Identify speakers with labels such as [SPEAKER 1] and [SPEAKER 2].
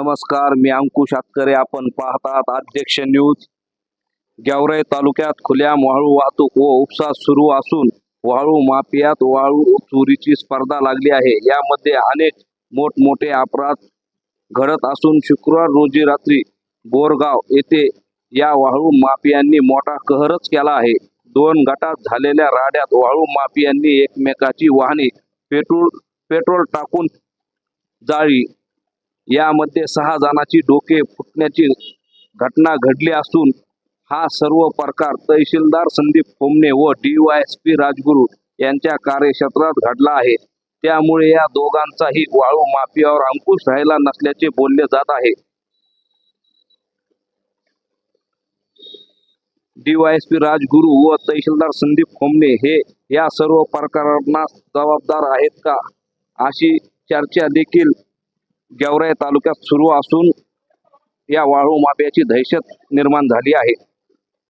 [SPEAKER 1] नमस्कार मी अंकुश आतकरे आपण पाहतात अध्यक्ष न्यूज. गेवराई तालुक्यात खुल्या वाळू वाहतूक व उपसा सुरू असून वाळू माफियात वाळू चोरीची स्पर्धा लागली आहे. यामध्ये अनेक मोठमोठे अपराध घडत असून शुक्रवार रोजी रात्री बोरगाव येथे या वाळू माफियांनी मोठा कहरच केला आहे. दोन गटात झालेल्या राड्यात वाळू माफियांनी एकमेकाची वाहने पेट्रोल पेट्रोल टाकून जाळी यामध्ये सहा जणांची डोके फुटण्याची घटना घडली असून हा सर्व प्रकार तहसीलदार संदीप फोमणे व डीवायएसपी राजगुरू यांच्या कार्यक्षेत्रात घडला आहे. त्यामुळे या दोघांचाही वाळू माफियावर अंकुश राहिला नसल्याचे बोलले जात आहे. डीवायएसपी राजगुरू व तहसीलदार संदीप खोमने हे या सर्व प्रकारांना जबाबदार आहेत का? अशी चर्चा देखील गेवराई तालुक्यात सुरू असून या वाळू माफियाची दहशत निर्माण झाली आहे.